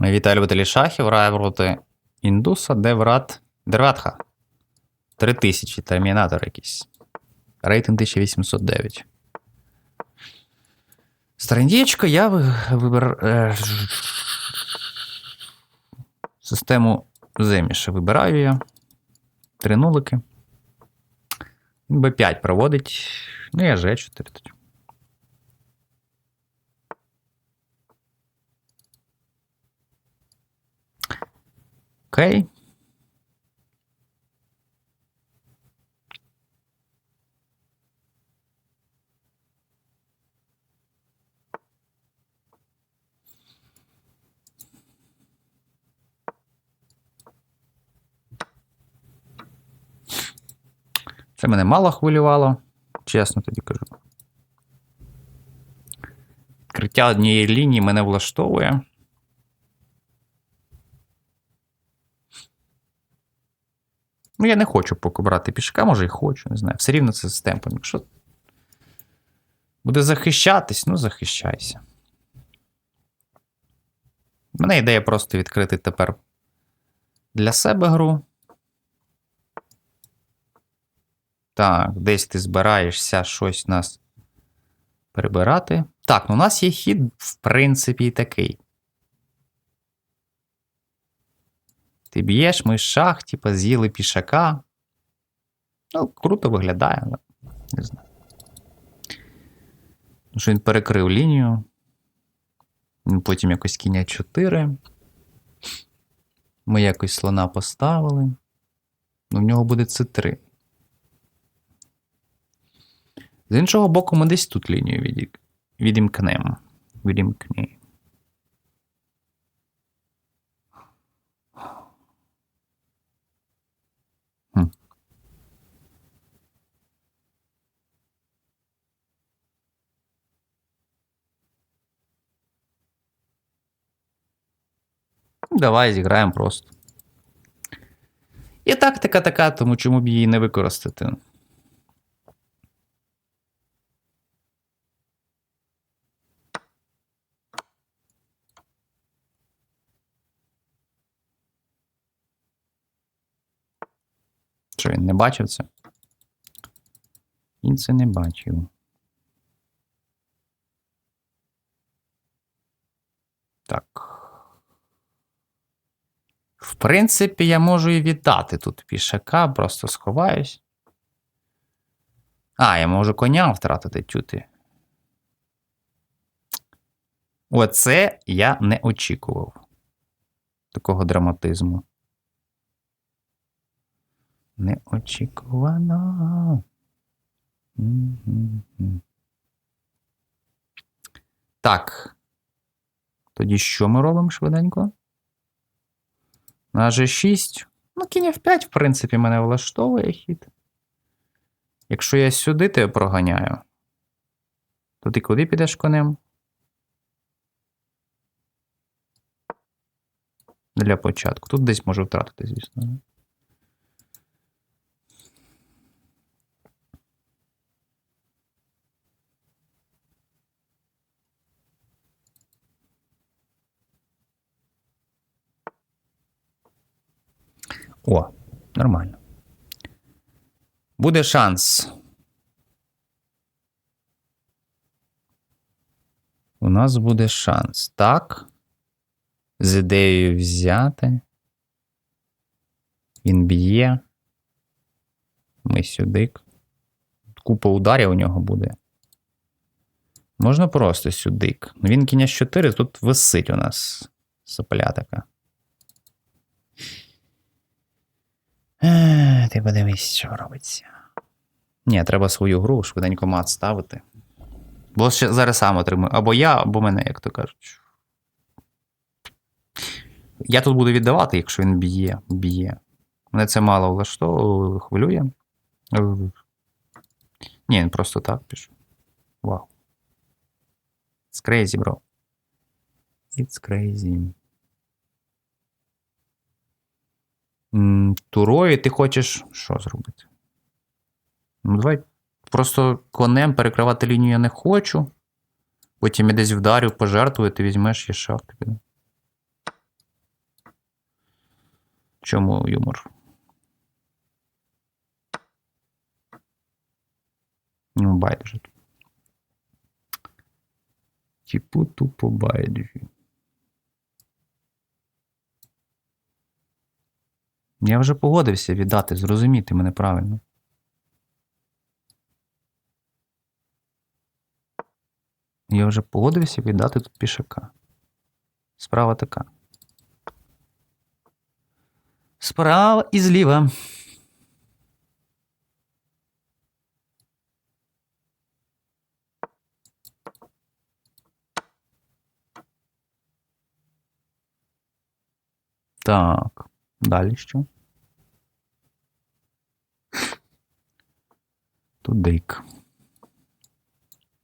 Вітаю любителі шахів, грає проти індуса Деврат Дерватха. 3000 термінатор якийсь. Рейтинг 1809. Старендієчко, я ви- вибир... е, Систему земіше вибираю я. Три нулики. Б5 проводить. Ну, я Ж4 Окей. Це мене мало хвилювало, чесно тобі кажу. Відкриття однієї лінії мене влаштовує. Ну, я не хочу поки брати пішка, може і хочу, не знаю. Все рівно це з темпом. Якщо буде захищатись, ну захищайся. У мене ідея просто відкрити тепер для себе гру. Так, десь ти збираєшся щось нас перебирати. Так, ну у нас є хід, в принципі, такий. Ти б'єш, ми шах, типа, з'їли пішака. Ну, круто виглядає, але не знаю. Що він перекрив лінію. Потім якось кіння 4. Ми якось слона поставили. Ну, в нього буде С3. З іншого боку, ми десь тут лінію віді- відімкнемо. Відімкнемо. Давай зіграємо просто. І тактика така, тому чому б її не використати. Що він не бачив це? Він це не бачив. Так. Принципі, я можу і вітати тут пішака, просто сховаюсь. А, я можу коня втратити чути. Оце я не очікував. Такого драматизму. Неочікувано. Так. Тоді що ми робимо швиденько? На G6. Ну, кінь F5, в принципі, мене влаштовує хід. Якщо я сюди тебе проганяю, то ти куди підеш конем? Для початку. Тут десь можу втратити, звісно. О, нормально. Буде шанс. У нас буде шанс. Так. З ідеєю взяти. Він б'є. Ми сюди. Купа ударів у нього буде. Можна просто сюдик. Він кінь 4, тут висить у нас сопля така. Ти подивись, що робиться. Ні, треба свою гру швиденько мат ставити. Бо ще зараз сам отримую. Або я, або мене, як то кажуть. Я тут буду віддавати, якщо він б'є, б'є. Мене це мало влаштовує, хвилює. Ні, він просто так пішов. Вау. It's crazy, bro. It's crazy. Турою ти хочеш що зробити? Ну, давай. Просто конем перекривати лінію я не хочу. Потім я десь вдарю, пожертвую, ти візьмеш і шах тобі. чому юмор? Ну, байдуже. Типу тупо байдуже. Я вже погодився віддати, зрозуміти мене правильно. Я вже погодився віддати тут пішака. Справа така. Справа і зліва. Так, далі що? Тут дейк.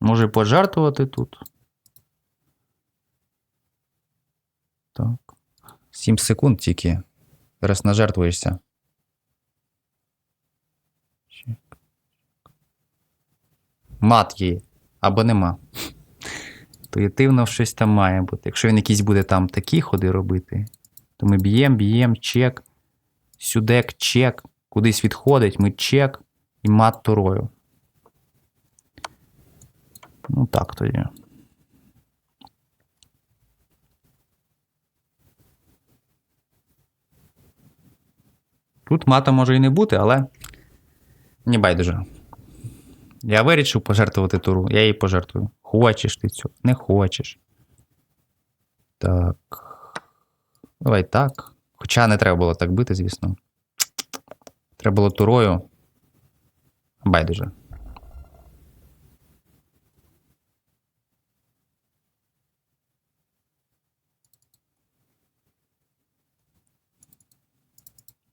Може пожертвувати тут. Так. 7 секунд тільки. Зараз нажертвуєшся. Мат є. Або нема. Інтуїтивно щось там має бути. Якщо він якийсь буде там такі ходи робити, то ми б'ємо, б'ємо, чек. Сюдек, чек. Кудись відходить, ми чек і мат турою. Ну так тоді. Тут мата може і не бути, але не байдуже. Я вирішив пожертвувати туру, я її пожертвую. Хочеш ти цього, не хочеш. Так. Давай так. Хоча не треба було так бити, звісно. Треба було турою. Байдуже.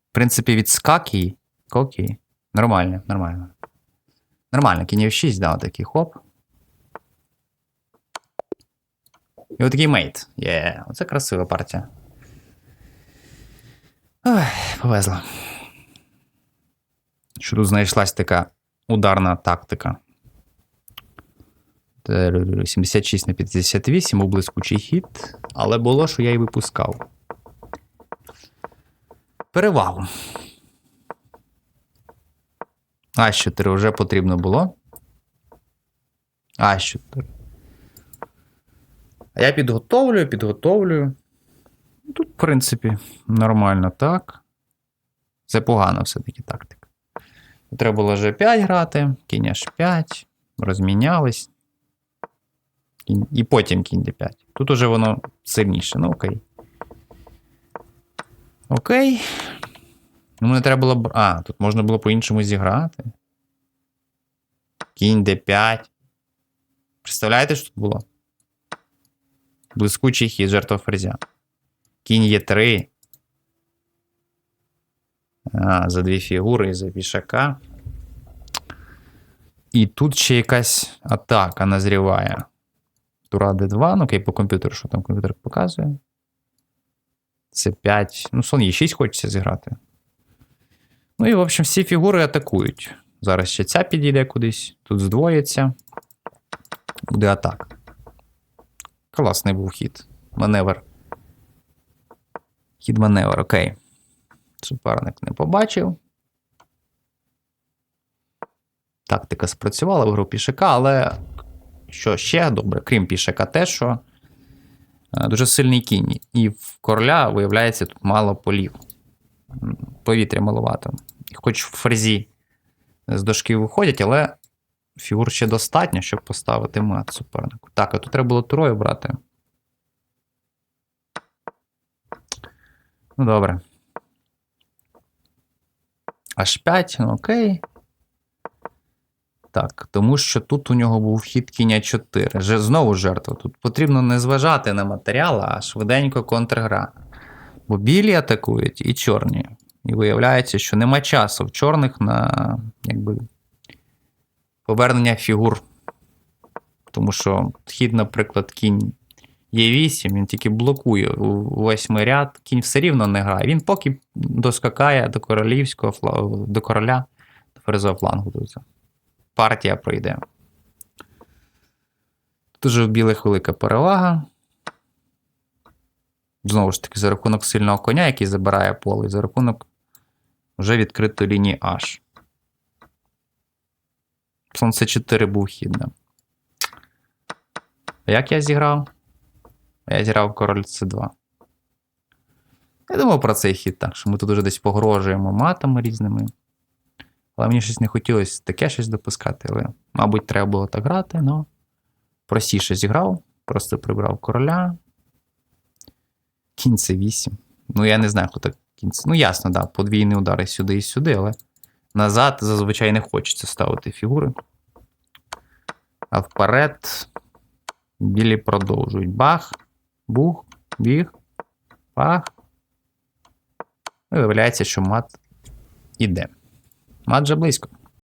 В принципі, від скаки. Кокі. Нормально, нормально. Нормально, кінь 6 дав такий хоп. І отакий мейт. Є, оце красива партія. Ой, повезло. Що тут знайшлась така ударна тактика. 76 на 58, був блискучий хід, але було, що я й випускав. Перевагу. А4 вже потрібно було. А4. А я підготовлюю, підготовлюю. Тут, в принципі, нормально так. Це погано все-таки тактика. Треба було G5 грати, кінь H5, розмінялись. І потім кінь D5. Тут уже воно сильніше, ну окей. Окей. Ну, мені треба було. А, тут можна було по-іншому зіграти. Кінь D5. Представляєте, що тут було? Блискучий хід, жертва ферзя. Кінь Е3. А, за дві фігури і за пішака. І тут ще якась атака назріває. Тура D2, ну окей, по комп'ютеру, що там комп'ютер показує. Це 5. Ну, слон Е6 хочеться зіграти. Ну і, в общем, всі фігури атакують. Зараз ще ця підійде кудись, тут здвоїться. Буде атака. Класний був хід. Маневр. Хід маневр, окей. Суперник не побачив. Тактика спрацювала, виграв пішака, але що ще добре, крім пішака, те, що е, дуже сильний кінь. І в короля, виявляється, тут мало полів. Повітря маловато. Хоч в фрезі з дошки виходять, але фігур ще достатньо, щоб поставити мат супернику. Так, а тут треба було турою брати. Ну, добре. Аж 5, ну окей. Так, тому що тут у нього був хід кіння 4. Же, знову жертва. Тут потрібно не зважати на матеріал, а швиденько контргра. Бо білі атакують і чорні. І виявляється, що нема часу в чорних на якби, повернення фігур. Тому що хід, наприклад, кінь Е8, він тільки блокує восьмий ряд, кінь все рівно не грає. Він поки доскакає до королівського до короля, до ферзового флангу. Партія пройде. Тут уже в білих велика перевага. Знову ж таки, за рахунок сильного коня, який забирає поле, і за рахунок вже відкритої лінії H. Слон С4 був хід. А як я зіграв? Я зіграв король С2. Я думав про цей хід, так, що ми тут уже десь погрожуємо матами різними. Але мені щось не хотілося таке щось допускати, але, мабуть, треба було так грати, але простіше зіграв, просто прибрав короля. Кінь це 8. Ну, я не знаю, хто так кінь. Ну, ясно, да, подвійний удар і сюди, і сюди, але назад зазвичай не хочеться ставити фігури. А вперед білі продовжують. Бах, бух, біг, пах. І виявляється, що мат іде. Мат вже близько.